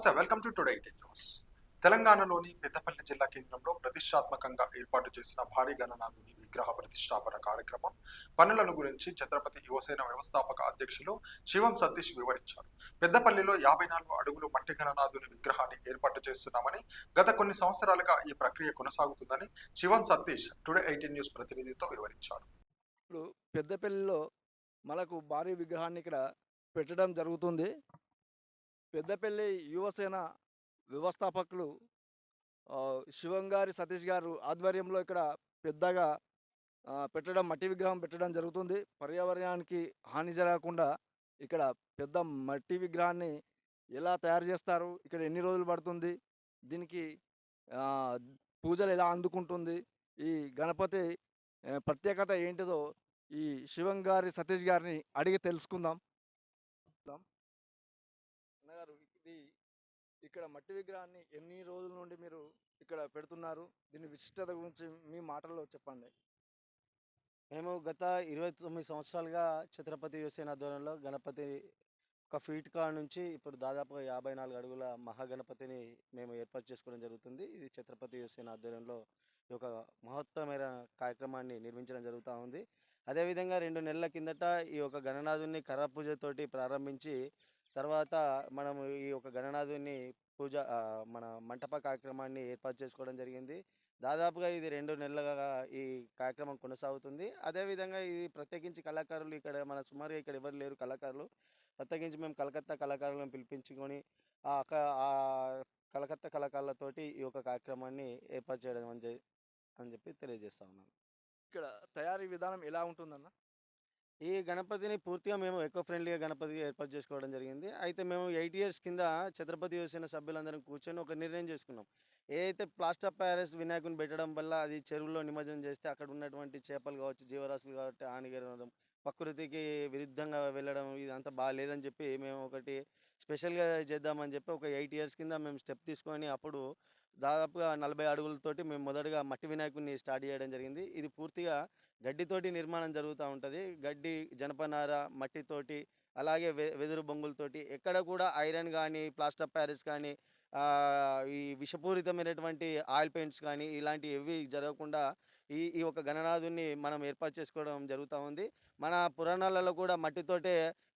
నమస్తే welcome to today eighteen news. తెలంగాణలోని పెద్దపల్లి జిల్లా కేంద్రంలో ప్రతిష్టాత్మకంగా ఏర్పాటు చేసిన భారీ గణనాథుని విగ్రహ ప్రతిష్టాపన కార్యక్రమం పనులను గురించి ఛత్రపతి యువసేన వ్యవస్థాపక అధ్యక్షులు శివం సతీష్ వివరించారు. పెద్దపల్లిలో యాభై నాలుగు అడుగులు మట్టి గణనాథుని విగ్రహాన్ని ఏర్పాటు చేస్తున్నామని గత కొన్ని సంవత్సరాలుగా ఈ ప్రక్రియ కొనసాగుతుందని Shivam Satish today eighteen news ప్రతినిధితో వివరించారు. ఇప్పుడు పెద్దపల్లిలో మనకు భారీ విగ్రహాన్ని ఇక్కడ పెట్టడం జరుగుతుంది. పెద్దపల్లి యువసేన వ్యవస్థాపకులు శివంగారి శివం గారి సతీష్ గారు ఆధ్వర్యంలో ఇక్కడ పెద్దగా పెట్టడం మట్టి విగ్రహం పెట్టడం జరుగుతుంది. పర్యావరణానికి హాని జరగకుండా ఇక్కడ పెద్ద మట్టి విగ్రహాన్ని ఎలా తయారు చేస్తారు ఇక్కడ ఎన్ని రోజులు పడుతుంది దీనికి పూజలు ఎలా అందుకుంటుంది ఈ గణపతి ప్రత్యేకత ఏంటిదో ఈ శివం గారి సతీష్ గారిని అడిగి తెలుసుకుందాం. గారు ఇది ఇక్కడ మట్టి విగ్రహాన్ని ఎన్ని రోజుల నుండి మీరు ఇక్కడ పెడుతున్నారు? దీని విశిష్టత గురించి మీ మాటల్లో చెప్పండి. మేము గత ఇరవై తొమ్మిది సంవత్సరాలుగా ఛత్రపతి యువసేన ఆధ్వర్యంలో గణపతి ఒక ఫీట్ కాడ నుంచి ఇప్పుడు దాదాపుగా యాభై నాలుగు అడుగుల మహాగణపతిని మేము ఏర్పాటు చేసుకోవడం జరుగుతుంది. ఇది ఛత్రపతి యువసేన ఆధ్వర్యంలో ఈ యొక్క మహత్తమైన కార్యక్రమాన్ని నిర్మించడం జరుగుతూ ఉంది. అదేవిధంగా రెండు నెలల కిందట ఈ యొక్క గణనాథుని కర్ర పూజతోటి ప్రారంభించి తర్వాత మనము ఈ యొక్క గణనాథుని పూజ మన మంటప కార్యక్రమాన్ని ఏర్పాటు చేసుకోవడం జరిగింది. దాదాపుగా ఇది రెండు నెలలుగా ఈ కార్యక్రమం కొనసాగుతుంది. అదేవిధంగా ఇది ప్రత్యేకించి కళాకారులు ఇక్కడ మన సుమారుగా ఇక్కడ ఎవరు లేరు కళాకారులు. ప్రత్యేకించి మేము కలకత్తా కళాకారులను పిలిపించుకొని ఆ క- కలకత్తా కళాకారులతోటి ఈ యొక్క కార్యక్రమాన్ని ఏర్పాటు చేయడం అని అని చెప్పి తెలియజేస్తా ఉన్నాను. ఇక్కడ తయారీ విధానం ఎలా ఉంటుందన్న? ఈ గణపతిని పూర్తిగా మేము ఎకో ఫ్రెండ్లీగా గణపతిగా ఏర్పాటు చేసుకోవడం జరిగింది. అయితే మేము ఎయిట్ ఇయర్స్ కింద ఛత్రపతి యువసేన సభ్యులందరం కూర్చొని ఒక నిర్ణయం చేసుకున్నాం. ఏదైతే ప్లాస్టర్ ప్యారెస్ వినాయకుని పెట్టడం వల్ల అది చెరువులో నిమజ్జనం చేస్తే అక్కడ ఉన్నటువంటి చేపలు కావచ్చు జీవరాశులు కాబట్టి హానికరం ప్రకృతికి విరుద్ధంగా వెళ్ళడం ఇదంతా బాగాలేదని చెప్పి మేము ఒకటి స్పెషల్గా చేద్దామని చెప్పి ఒక ఎయిట్ ఇయర్స్ కింద మేము స్టెప్ తీసుకొని అప్పుడు దాదాపుగా నలభై అడుగులతోటి మేము మొదటగా మట్టి వినాయకుడిని స్టార్ట్ చేయడం జరిగింది. ఇది పూర్తిగా గడ్డితోటి నిర్మాణం జరుగుతూ ఉంటుంది. గడ్డి జనపనార మట్టితోటి అలాగే వె వెదురు బొంగులతోటి ఎక్కడ కూడా ఐరన్ కానీ ప్లాస్టర్ ప్యారిస్ కానీ ఈ విషపూరితమైనటువంటి ఆయిల్ పెయింట్స్ కానీ ఇలాంటివి ఏవి జరగకుండా ఈ ఈ ఒక గణనాథుని మనం ఏర్పాటు చేసుకోవడం జరుగుతూ ఉంది. మన పురాణాలలో కూడా మట్టితోటే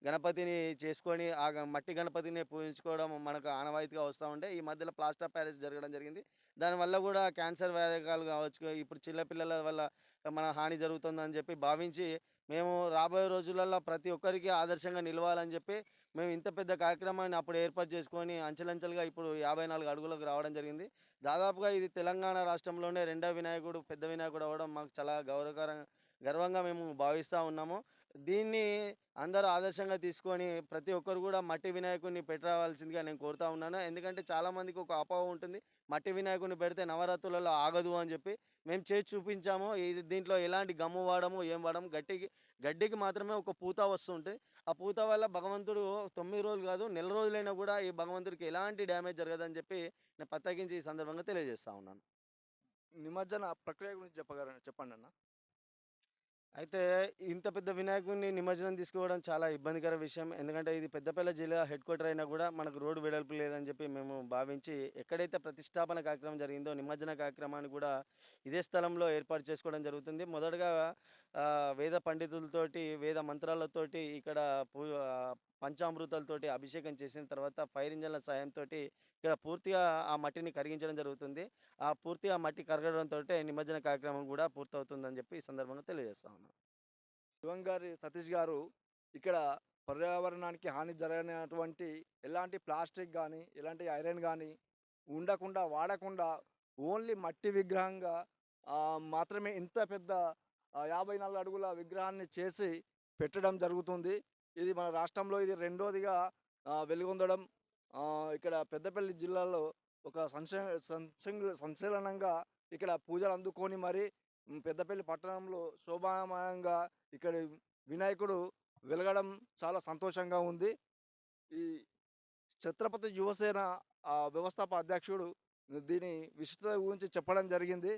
గణపతిని చేసుకొని ఆ మట్టి గణపతిని పూజించుకోవడం మనకు ఆనవాయితీగా వస్తూ ఉండే. ఈ మధ్యలో ప్లాస్టర్ ప్యారిస్ జరగడం జరిగింది. దానివల్ల కూడా క్యాన్సర్ వ్యాధకాలు కావచ్చు ఇప్పుడు చిన్నపిల్లల వల్ల మన హాని జరుగుతుందని చెప్పి భావించి మేము రాబోయే రోజులలో ప్రతి ఒక్కరికి ఆదర్శంగా నిలవాలని చెప్పి మేము ఇంత పెద్ద కార్యక్రమాన్ని అప్పుడు ఏర్పాటు చేసుకొని అంచెలంచెలుగా ఇప్పుడు యాభై నాలుగు అడుగులకు రావడం జరిగింది. దాదాపుగా ఇది తెలంగాణ రాష్ట్రంలోనే రెండో వినాయకుడు పెద్ద వినాయకుడు అవ్వడం మాకు చాలా గౌరవకరంగా గర్వంగా మేము భావిస్తూ ఉన్నాము. దీన్ని అందరూ ఆదర్శంగా తీసుకొని ప్రతి ఒక్కరు కూడా మట్టి వినాయకుడిని పెట్టరావాల్సిందిగా నేను కోరుతా ఉన్నాను. ఎందుకంటే చాలామందికి ఒక అపోహ ఉంటుంది. మట్టి వినాయకుడిని పెడితే నవరాత్రులలో ఆగదు అని చెప్పి మేము చేసి చూపించాము. ఇది దీంట్లో ఎలాంటి గమ్ము వాడము ఏం వాడము గట్టికి గడ్డికి మాత్రమే ఒక పూత వస్తుంటుంది ఆ పూత వల్ల భగవంతుడు తొమ్మిది రోజులు కాదు నెల రోజులైనా కూడా ఈ భగవంతుడికి ఎలాంటి డ్యామేజ్ జరగదని చెప్పి నేను ప్రత్యేకించి ఈ సందర్భంగా తెలియజేస్తా ఉన్నాను. నిమజ్జన ప్రక్రియ గురించి చెప్పగల చెప్పండి అన్న. అయితే ఇంత పెద్ద వినాయకుడిని నిమజ్జనం తీసుకోవడం చాలా ఇబ్బందికర విషయం. ఎందుకంటే ఇది పెద్దపల్లి జిల్లా హెడ్ క్వార్టర్ అయినా కూడా మనకు రోడ్డు వెడల్పు లేదని చెప్పి మేము భావించి ఎక్కడైతే ప్రతిష్టాపన కార్యక్రమం జరిగిందో నిమజ్జన కార్యక్రమాన్ని కూడా ఇదే స్థలంలో ఏర్పాటు చేసుకోవడం జరుగుతుంది. మొదటగా వేద పండితులతోటి వేద మంత్రాలతోటి ఇక్కడ పూ పంచామృతాలతోటి అభిషేకం చేసిన తర్వాత ఫైర్ ఇంజన్ల సాయంతో ఇక్కడ పూర్తిగా ఆ మట్టిని కరిగించడం జరుగుతుంది. ఆ పూర్తిగా మట్టి కరగడంతో నిమజ్జన కార్యక్రమం కూడా పూర్తవుతుందని చెప్పి ఈ సందర్భంగా తెలియజేస్తా ఉన్నాను. శివం గారి సతీష్ గారు ఇక్కడ పర్యావరణానికి హాని జరగనటువంటి ఎలాంటి ప్లాస్టిక్ కానీ ఎలాంటి ఐరన్ కానీ ఉండకుండా వాడకుండా ఓన్లీ మట్టి విగ్రహంగా మాత్రమే ఇంత పెద్ద యాభై నాలుగు అడుగుల విగ్రహాన్ని చేసి పెట్టడం జరుగుతుంది. ఇది మన రాష్ట్రంలో ఇది రెండోదిగా వెలుగొందడం. ఇక్కడ పెద్దపల్లి జిల్లాలో ఒక సంచలనంగా ఇక్కడ పూజలు అందుకొని మరి పెద్దపల్లి పట్టణంలో శోభామయంగా ఇక్కడ వినాయకుడు వెలగడం చాలా సంతోషంగా ఉంది. ఈ ఛత్రపతి యువసేన వ్యవస్థాప అధ్యక్షుడు దీని విశిష్టత గురించి చెప్పడం జరిగింది.